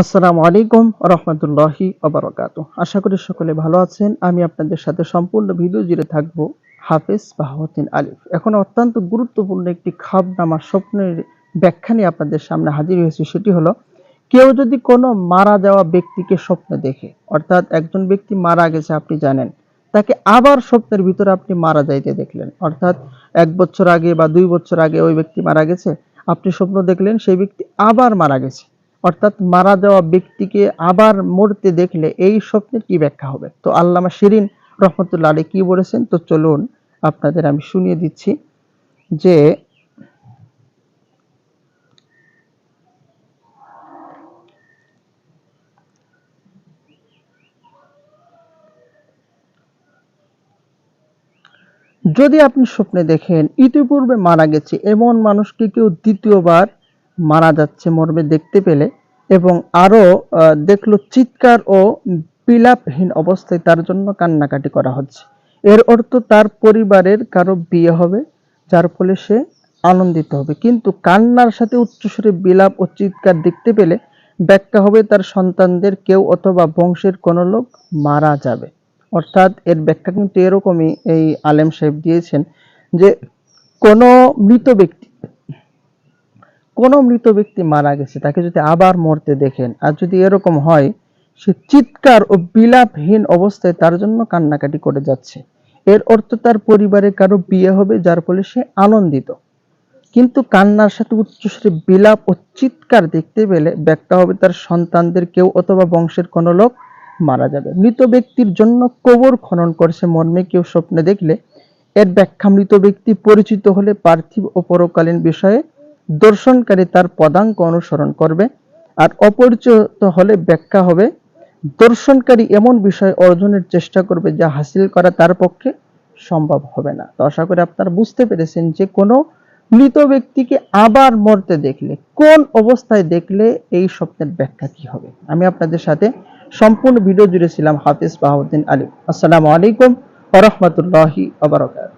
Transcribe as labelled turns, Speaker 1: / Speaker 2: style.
Speaker 1: আসসালামু আলাইকুম রহমতুল্লাহি অবরকাত। আশা করি সকলে ভালো আছেন। আমি আপনাদের সাথে সম্পূর্ণ ভিডিও জুড়ে থাকব হাফেজ বাহাউদ্দিন আলিফ। এখন অত্যন্ত গুরুত্বপূর্ণ একটি খাবনামা স্বপ্নের ব্যাখ্যা নিয়ে আপনাদের সামনে হাজির হয়েছে, সেটি হলো, কেউ যদি কোনো মারা যাওয়া ব্যক্তিকে স্বপ্নে দেখে, অর্থাৎ একজন ব্যক্তি মারা গেছে, আপনি জানেন, তাকে আবার স্বপ্নের ভিতরে আপনি মারা যাইতে দেখলেন। অর্থাৎ এক বছর আগে বা দুই বছর আগে ওই ব্যক্তি মারা গেছে, আপনি স্বপ্ন দেখলেন, সেই ব্যক্তি আবার মারা গেছে। অর্থাৎ মারা যাওয়া ব্যক্তিকে আবার মরতে দেখলে এই স্বপ্নের কি ব্যাখ্যা হবে? তো আল্লামা শিরিন রহমতুল্লাহ আলী কি বলেছেন? তো চলুন আপনাদের আমি শুনিয়ে দিচ্ছি যে, যদি আপনি স্বপ্নে দেখেন, ইতিপূর্বে মারা গেছে এমন মানুষকে কেউ দ্বিতীয়বার মারা যাচ্ছে মর্মে দেখতে পেলে এবং আরও আহ, দেখল চিৎকার ও বিলাপহীন অবস্থায় তার জন্য কান্নাকাটি করা হচ্ছে। এর অর্থ তার পরিবারের কারও বিয়ে হবে যার ফলে সে আনন্দিত হবে। কিন্তু কান্নার সাথে উচ্চস্বরে বিলাপ ও চিৎকার দেখতে পেলে ব্যাখ্যা হবে তার সন্তানদের কেউ অথবা বংশের কোনো লোক মারা যাবে। অর্থাৎ এর ব্যাখ্যা কিন্তু এরকমই এই আলেম সাহেব দিয়েছেন যে কোনো মৃত ব্যক্তি কোনো মৃত ব্যক্তি মারা গেছে, তাকে যদি আবার মরতে দেখেন, আর যদি এরকম হয়, সে চিৎকার ও বিলাপহীন অবস্থায় তার জন্য কান্নাকাটি করে যাচ্ছে। এর অর্থ তার পরিবারে কারও বিয়ে হবে, যার ফলে সে আনন্দিত। কিন্তু কান্নার সাথে উচ্চস্বরে বিলাপ ও চিৎকার দেখতে পেলে ব্যাখ্যা হবে তার সন্তানদের কেউ অথবা বংশের কোনো লোক মারা যাবে। মৃত ব্যক্তির জন্য কবর খনন করছে মর্মে কেউ স্বপ্নে দেখলে। এর ব্যাখ্যা মৃত ব্যক্তি পরিচিত হলে পার্থিব ও পরকালীন বিষয়ে দর্শনকারী তার পদাঙ্ক অনুসরণ করবে আর অপরিচিত হলে ব্যাখ্যা হবে, দর্শনকারী এমন বিষয় অর্জনের চেষ্টা করবে যা হাসিল করা তার পক্ষে সম্ভব হবে না। তো আশা করি আপনারা বুঝতে পেরেছেন যে কোনো মৃত ব্যক্তিকে আবার মরতে দেখলে, কোন অবস্থায় দেখলে এই স্বপ্নের ব্যাখ্যা কি হবে? আমি আপনাদের সাথে সম্পূর্ণ ভিডিও জুড়ে ছিলাম হাফিজ বাহাউদ্দিন আলী। আসসালামু আলাইকুম ওরহমতুল্লাহি আবরকাত